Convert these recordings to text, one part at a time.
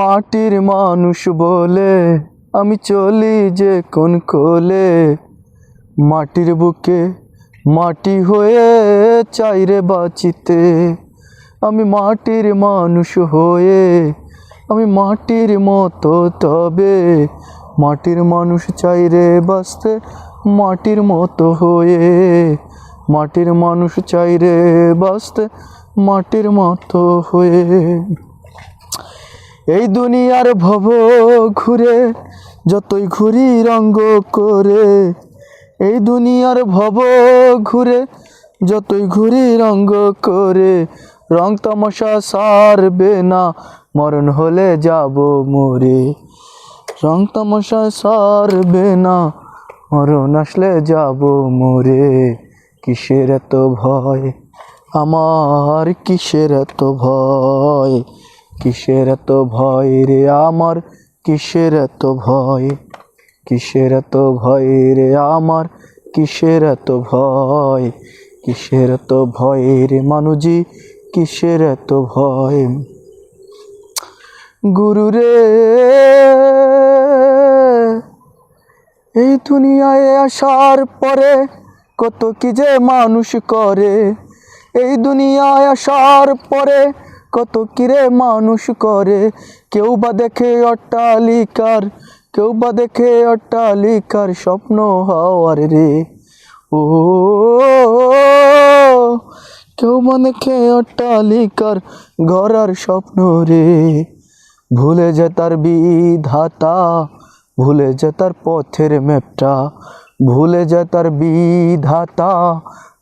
মাটির মানুষ বলে, আমি চলি যে কোন কোলে। মাটির বুকে মাটি হয়ে চাইরে বাঁচিতে। আমি মাটির মানুষ হয়ে, আমি মাটির মতো তবে। মাটির মানুষ চাইরে বাঁচতে, মাটির মতো হয়ে। মাটির মানুষ চাইরে বাঁচতে, মাটির মতো হয়ে। এই দুনিয়ার ভব ঘুরে যতই ঘুরি রঙ্গ করে, এই দুনিয়ার ভব ঘুরে যতই ঘুরি রঙ্গ করে, রং তামাশা সারবে না, মরণ হলে যাব মরে। রং তামাশা সারবে না, মরণ আসলে যাব মরে। কিসের এত ভয়? আমার কিসের এত ভয়? কিসের এত ভয় রে আমার? কিসের এত ভয়? কিসের এত ভয় রে আমার? কিসের এত ভয়? কিসের এত ভয় রে মানুজি? কিসের এত ভয়? গুরু রে, এই দুনিয়ায় আসার পরে কত কি যে মানুষ করে। এই দুনিয়ায় আসার পরে কত কিরে মানুষ করে? কেউ বা দেখে অট্টালিকার, কেউ বা দেখে অট্টালিকার স্বপ্ন হওয়ার রে। ও, কেউ বা দেখে অট্টালিকার গড়ার স্বপ্ন রে। ভুলে যায় তার বিধাতা, ভুলে যায় তার পথের ম্যাপটা ভুলে যায় তার বিধাতা,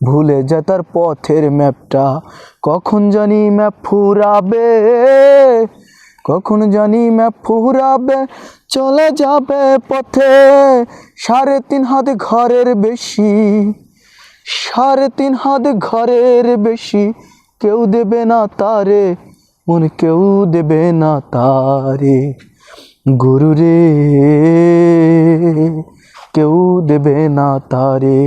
ভুলে যায় তার পথের ম্যাপটা। কখন জানি ম্যাপ ফুরাবে, কখন জানি ম্যাপ ফুরাবে, চলে যাবে পথে। সাড়ে তিন হাত ঘরের বেশি, সাড়ে তিন হাত ঘরের বেশি, কেউ দেবে না তারে, মন কেউ দেবে না তারে। গুরু রে কেউ দেবে না তারে।